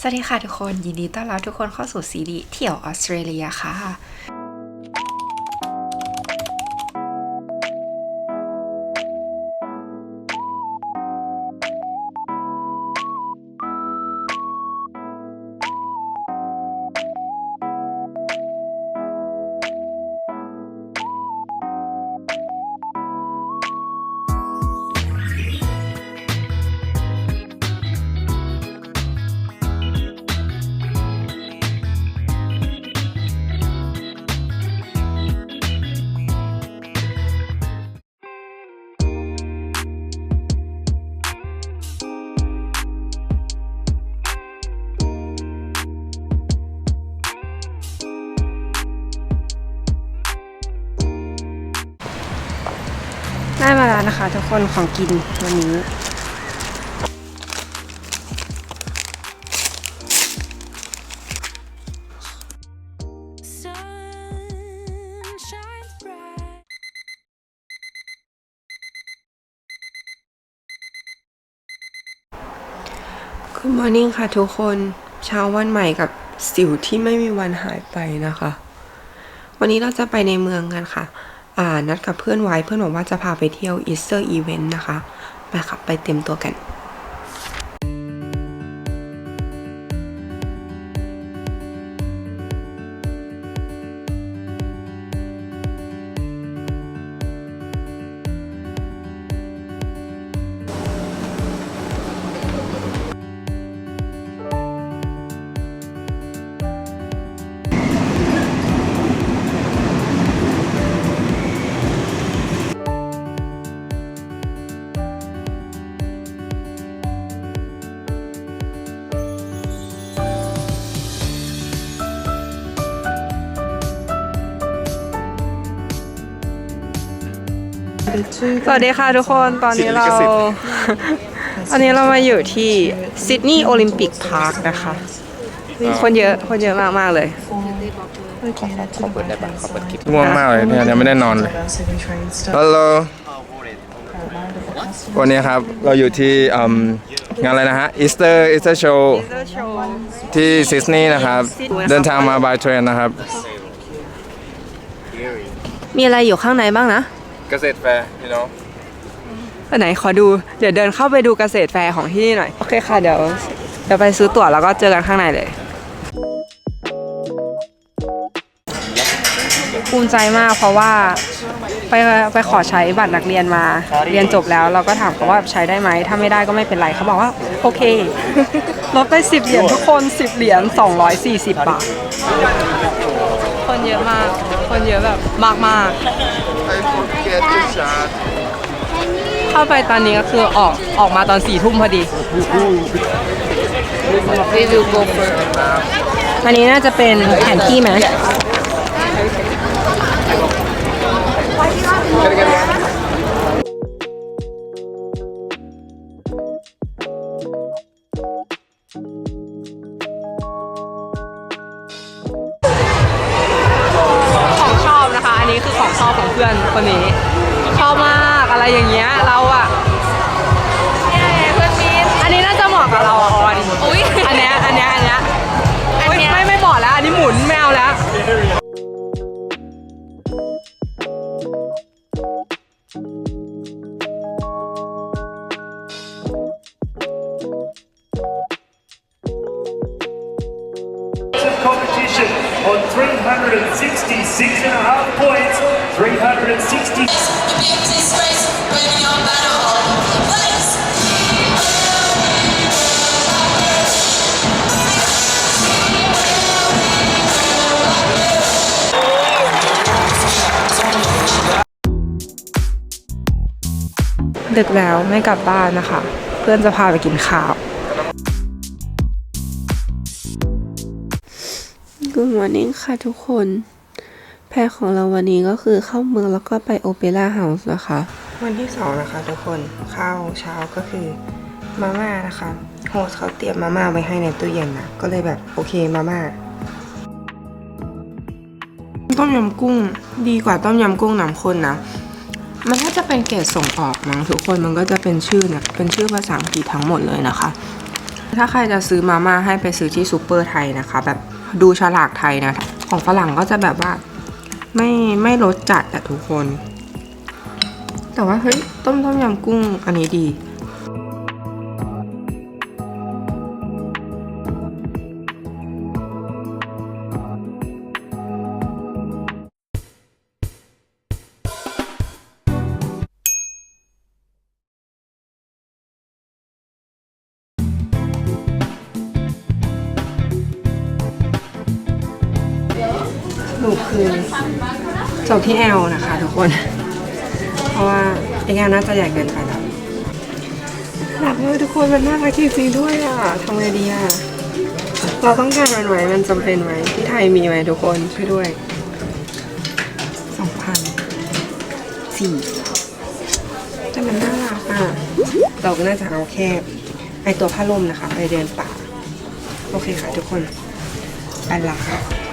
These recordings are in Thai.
สวัสดีค่ะทุกคนยินดีต้อนรับทุกคนเข้าสู่ซีรีส์เที่ยวออสเตรเลียค่ะ นะคะทุกคนของกินวันนี้ Good morning ค่ะทุกคนเช้าวันใหม่กับสิวที่ไม่มีวันหายไปนะคะ วันนี้เราจะไปในเมืองกันค่ะ นัดกับเพื่อนไว้เพื่อนบอกว่าจะพาไปเที่ยวอีสเตอร์อีเวนต์นะคะ ไปค่ะ ไปเต็มตัวกัน สวัสดีค่ะทุกคนตอนนี้เรา ตอนนี้เรามาอยู่ที่ซิดนีย์โอลิมปิกพาร์คนะคะ คนเยอะคนเยอะมากมากๆเลยง่วงมากเลยเนี่ยยังไม่ได้นอนเลยฮัลโหลวันนี้ครับเราอยู่ที่อืมงานอะไรนะฮะ Easter Easter Show ที่ซิดนีย์นะครับ เดินทางมา by train นะครับ มีอะไรอยู่ข้างในบ้างนะ เกษตรแฟร์ you know ไปไหนขอดู เดี๋ยวเดินเข้าไปดูเกษตรแฟร์ของที่นี่หน่อย โอเคค่ะ เดี๋ยวเดี๋ยวไปซื้อตั๋วแล้วก็เจอกันข้างในเลย ภูมิใจมากเพราะว่าไปไปขอใช้บัตรนักเรียนมา เรียนจบแล้วเราก็ถามเขาว่าใช้ได้ไหม ถ้าไม่ได้ก็ไม่เป็นไรเขาบอกว่า โอเค ลดไป 10 เหรียญทุกคน 10 เหรียญ240 บาท คนเยอะมาก คนเยอะแบบมากมากๆ เข้าไปตอนนี้ก็คือออกออกมาตอนสี่ทุ่มพอดี We will go for อันนี้น่าจะเป็นแผนที่ไหม ดึกแล้วไม่กลับบ้านนะคะ เพื่อนจะพาไปกินข้าว Good morning ค่ะทุกคน แพลนของเราวันนี้ก็คือเข้าเมืองแล้วก็ไปโอเปร่าเฮาส์นะคะ วันที่สองนะคะทุกคนข้าวเช้าก็คือมาม่านะคะโฮสเขาเตรียมมาม่าไว้ให้ในตู้เย็นนะก็เลยแบบโอเคมาม่าต้มยำกุ้งดีกว่าต้มยำกุ้งน้ำข้นนะมันก็ จะเป็นเกรดส่งออกมั้งทุกคนมันก็จะเป็นชื่อเนี่ยเป็นชื่อภาษาอังกฤษทั้งหมดเลยนะคะ ถ้าใครจะซื้อมาม่าให้ไปซื้อที่ซูเปอร์ไทยนะคะ แบบดูฉลากไทยนะ ของฝรั่งก็จะแบบว่าไม่ไม่รสจัดแต่ทุกคน แต่ว่าเฮ้ยต้มต้มยำกุ้งอันนี้ดี คือจบที่แอลนะคะทุกคน เพราะว่าไอ้งานน่าจะใหญ่เกินไปแล้วหลับเลยทุกคนมันน่ารักจริงๆด้วยอะทำไงดีอะเราต้องการมันไหมมันจำเป็นไหมที่ไทยมีไหมทุกคนช่วยด้วยสองพันสี่แต่มันน่ารักอะเราก็น่าจะเอาแค่ไอตัวผ้าล่มนะคะ ไปเดินป่า โอเคค่ะทุกคนไปละอุ้ย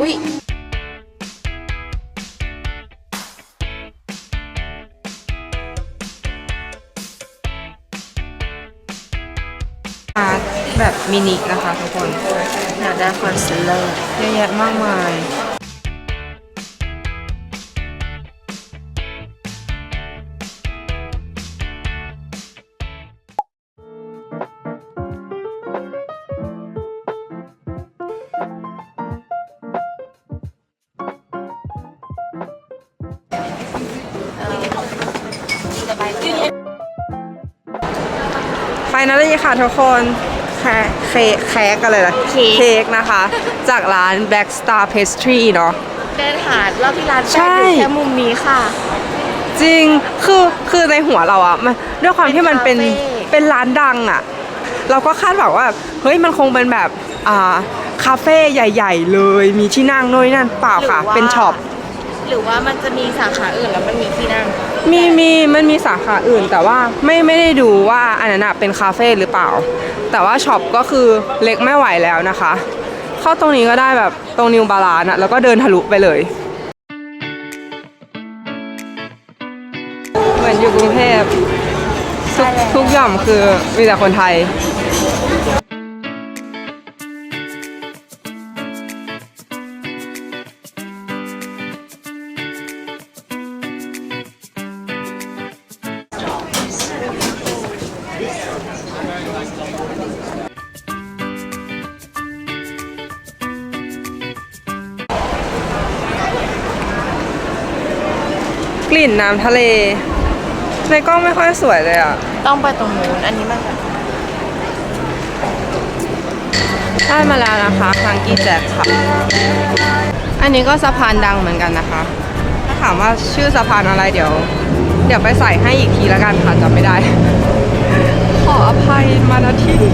อาร์ตแบบมินินะคะทุกคนอยากได้คอนซีลเลอร์เยอะแยะมากมาย ไฟนาลีค่ะทุกคนแค่เค้กแค้กกันเลยนะเค้ก เค้กนะคะ จากร้าน Black Star Pastry เนาะ เดินหารอบที่ร้านใช่แรกอยู่แค่มุมนี้ค่ะ จริง คือ คือในหัวเราอะมันด้วยความที่มันเป็น เป็นคาเฟ่ เป็นร้านดังอะเราก็คาดหวังว่า เฮ้ย มันคงเป็นแบบ อ่า คาเฟ่ใหญ่ ๆ เลย มีที่นั่งโน่นนนั่นเปล่าค่ะ หรืว่าเป็นช็อป หรือว่ามันจะมีสาขาอื่นแล้วมันมีที่นั่ง มีมีมันมีสาขาอื่นแต่ว่าไม่ไม่ได้ดูว่าอันนั้นอะเป็นคาเฟ่หรือเปล่า แต่ว่าช็อปก็คือเล็กไม่ไหวแล้วนะคะ เข้าตรงนี้ก็ได้แบบตรงนิวบาลานอะแล้วก็เดินทะลุไปเลย เหมือนอยู่กรุงเทพทุกทุกหย่อมคือมีแต่คนไทย ลิ่นน้ำทะเล ในกล้องไม่ค่อยสวยเลยอะ ต้องไปตรงนู้น อันนี้มันแบบได้มาแล้วนะคะฮังกี้แจ็คค่ะ อันนี้ก็สะพานดังเหมือนกันนะคะ ถ้าถามว่าชื่อสะพานอะไรเดี๋ยว เดี๋ยวไปใส่ให้อีกทีละกันค่ะจำไม่ได้ ขออภัยมาณที่นี้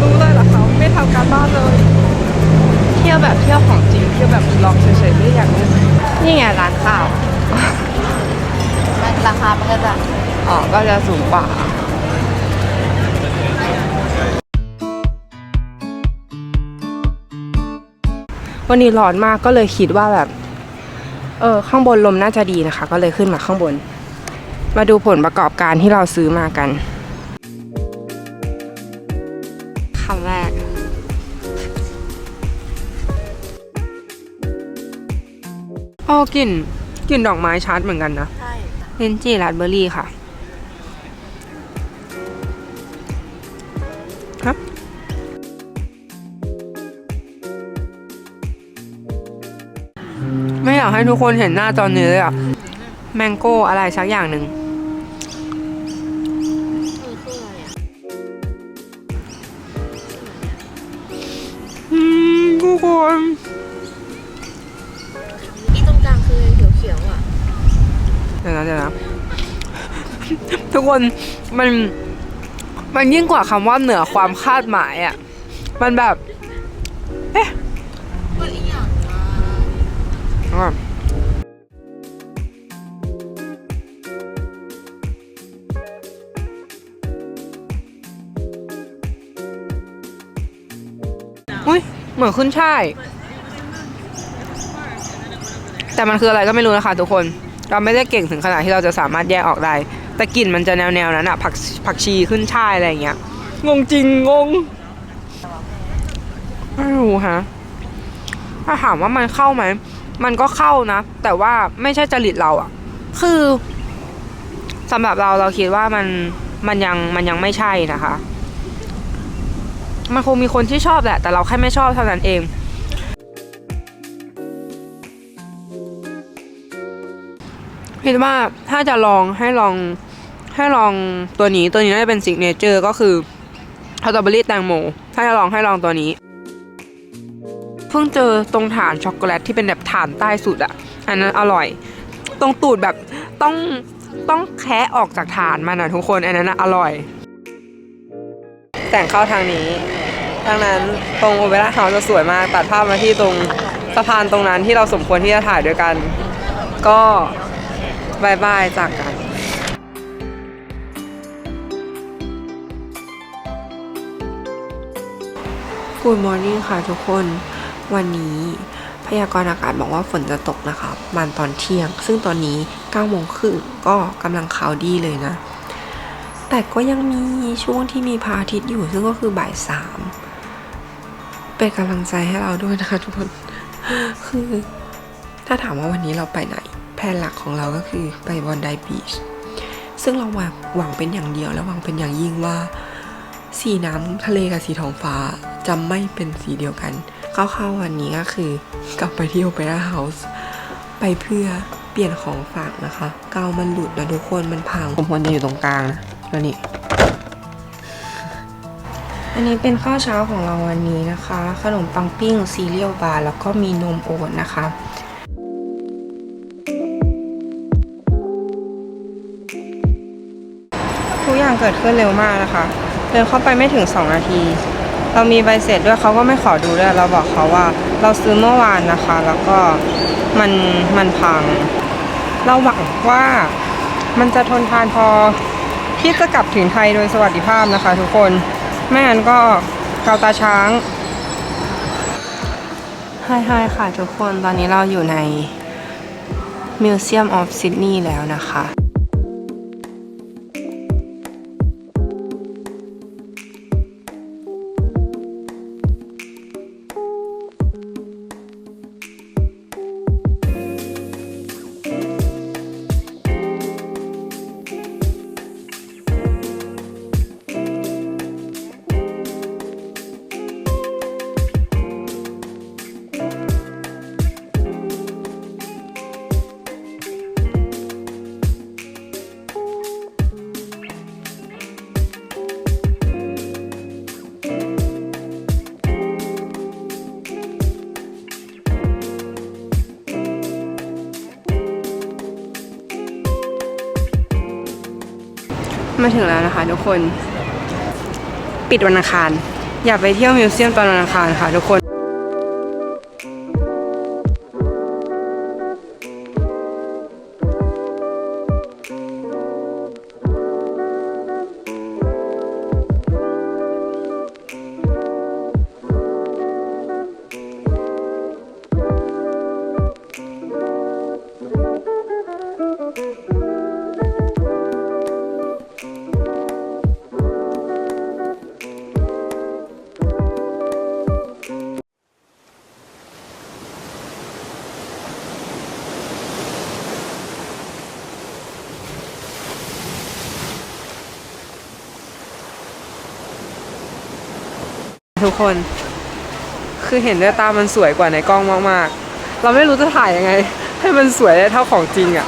รู้เลยเหรอคะไม่ทำการบ้านเลย เที่ยวแบบเที่ยวของจริงเที่ยวแบบลองเฉยๆไม่อยากรู้นี่ไงร้านข้าว มันราคามันก็จะอ๋อก็จะสูงกว่าวันนี้ร้อนมากก็เลยคิดว่าแบบ เออ ข้างบนลมน่าจะดีนะคะ ก็เลยขึ้นมาข้างบน มาดูผลประกอบการที่เราซื้อมากันคำแรกอ๋อกลิ่น กลิ่นดอกไม้ชัดเหมือนกันนะใช่ลินจีราสเบอร์รี่ค่ะครับไม่อยากให้ทุกคนเห็นหน้าตอนนี้เลยอะแมงโก้อะไรสักอย่างหนึ่งอืมทุกคน ขียวๆอะเดี๋ยวนะเดี๋ยวนะทุกคนมันมันยิ่งกว่าคำว่าเหนือความคาดหมายอะ่ะ มันแบบ เอ๊ะอะอุ้ยเหมือนขึ้นช่าย แต่มันคืออะไรก็ไม่รู้นะคะทุกคน เราไม่ได้เก่งถึงขนาดที่เราจะสามารถแยกออกได้ แต่กลิ่นมันจะแนวแนวๆนั้นอะผักผักชีขึ้นช่ายอะไรอย่างเงี้ย งงจริงงง ไม่รู้ฮะ ถ้าถามว่ามันเข้าไหม มันก็เข้านะ แต่ว่าไม่ใช่จริตเราอะคือสำหรับเราเราคิดว่ามันมันยังมันยังไม่ใช่นะคะ มันคงมีคนที่ชอบแหละ แต่เราแค่ไม่ชอบเท่านั้นเอง คิดว่าถ้าจะลองให้ลองให้ลองตัวนี้ตัวนี้น่าจะเป็นซิกเนเจอร์ก็คือสตรอเบอรี่แตงโม ถ้าจะลองให้ลองตัวนี้ เพิ่งเจอตรงฐานช็อกโกแลตที่เป็นแบบฐานใต้สุดอะอันนั้นอร่อย ตรงตูดแบบต้องต้องแคะออกจากฐานมันอะทุกคนอันนั้นอร่อย แต่งเข้าทางนี้ทางนั้นตรงโอเปร่าเฮาส์จะสวยมาก ตัดภาพมาที่ตรงสะพานตรงนั้นที่เราสมควรที่จะถ่ายด้วยกัน ก็ บายบายจากกัน Good morning ค่ะทุกคนวันนี้พยากรณ์อากาศบอกว่าฝนจะตกนะคะประมันตอนเที่ยง ซึ่งตอนนี้9โมงครึ่งก็กำลังคาวดีเลยนะ แต่ก็ยังมีช่วงที่มีพระอาทิตย์อยู่ ซึ่งก็คือบ่ายสามเป็นกำลังใจให้เราด้วยนะคะทุกคน คือ ถ้าถามว่าวันนี้เราไปไหน แผนหลักของเราก็คือไปบอนไดบีชซึ่งเราหวังหวังเป็นอย่างเดียวและหวังเป็นอย่างยิ่งว่า สีน้ำทะเลกับสีท้องฟ้าจะไม่เป็นสีเดียวกันคร่าวๆวันนี้ก็คือกลับไปที่โอเปร่าเฮาส์ไปเพื่อเปลี่ยนของฝากนะคะ เกาวมันหลุดนะทุกคนมันพังผมควรจะอยู่ตรงกลางนะแล้วนี่อันนี้เป็นข้าวเช้าของเราวันนี้นะคะ ขนมปังปิ้งซีเรียลบาร์แล้วก็มีนมโอ๊ตนะคะ เกิดขึ้นเร็วมากนะคะ เดินเข้าไปไม่ถึง 2 นาที เรามีใบเสร็จด้วยเขาก็ไม่ขอดูด้วยเราบอกเขาว่าเราซื้อเมื่อวานนะคะ แล้วก็มันมันพัง เราหวังว่ามันจะทนทานพอที่จะกลับถึงไทยโดยสวัสดิภาพนะคะ ทุกคนไม่งั้นก็เกาตาช้างไฮไฮค่ะทุกคนตอนนี้เราอยู่ใน Museum of Sydney แล้วนะคะ มาถึงแล้วนะคะทุกคน ปิดวันอังคาร อย่าไปเที่ยวมิวเซียมตอนวันอังคารค่ะทุกคน ทุกคน คือเห็นด้วยตามันสวยกว่าในกล้องมากๆ เราไม่รู้จะถ่ายยังไง ให้มันสวยได้เท่าของจริงอะ่ะ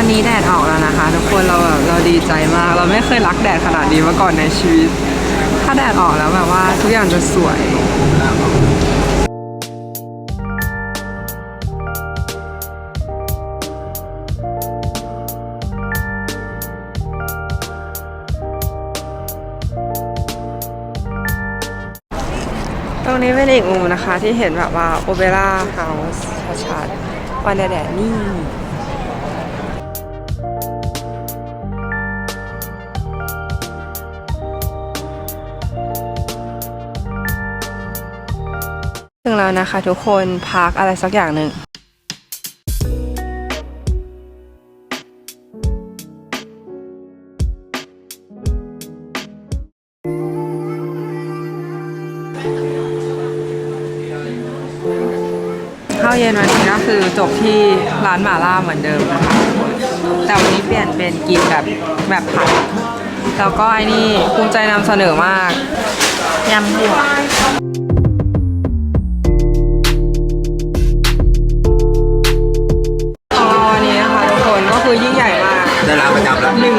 อนนี้แดดออกแล้วนะคะ ทุกคนเราแบบเราดีใจมาก เราไม่เคยรักแดดขนาดนี้มาก่อนในชีวิต ถ้าแดดออกแล้วแบบว่าทุกอย่างจะสวยตรงนี้เป็นอีกมุมนะคะที่เห็นแบบว่าโอเปร่าเฮาส์ชัดๆวันแดดนี่ นะคะทุกคนพักอะไรสักอย่างหนึ่งข้าวเย็นวันนี้ก็คือจบที่ร้านหม่าล่าเหมือนเดิมนะคะทุกคนแต่วันนี้เปลี่ยนเป็นกินแบบแบบผัด แล้วก็ไอ้นี่ภูมิใจนำเสนอมาก ยำหัว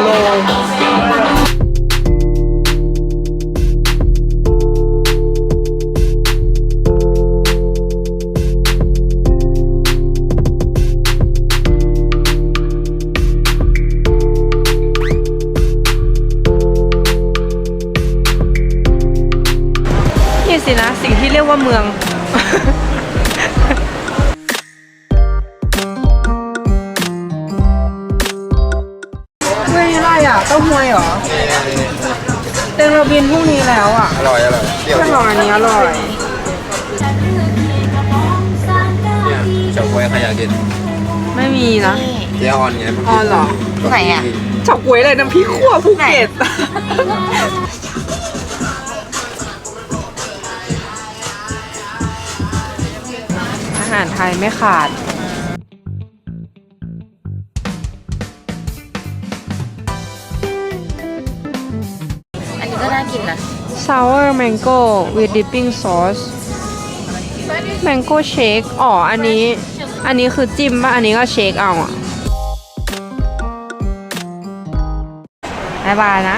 โลนี่สินะสิ่งที่เรียกว่าเมือง วยเหรอเต็งเราบินพรุ่งนี้แล้วอะอร่อยอร่อยเปรี้ยวเพื่อนบอกอันนี้อร่อยเนี่ยเฉาก๊วยใครอยากกินไม่มีนะ เจ๊ออนไงออนเหรอ ไหนอะเฉาก๊วยเลยน้ำพริกขั่วภูเก็ตอาหารไทยไม่ขาด กินนะ sour mango with dipping sauce mango shake อ๋อ อันนี้ อันนี้คือจิ้มป่ะ อันนี้ก็เชคเอาอะบายบายนะ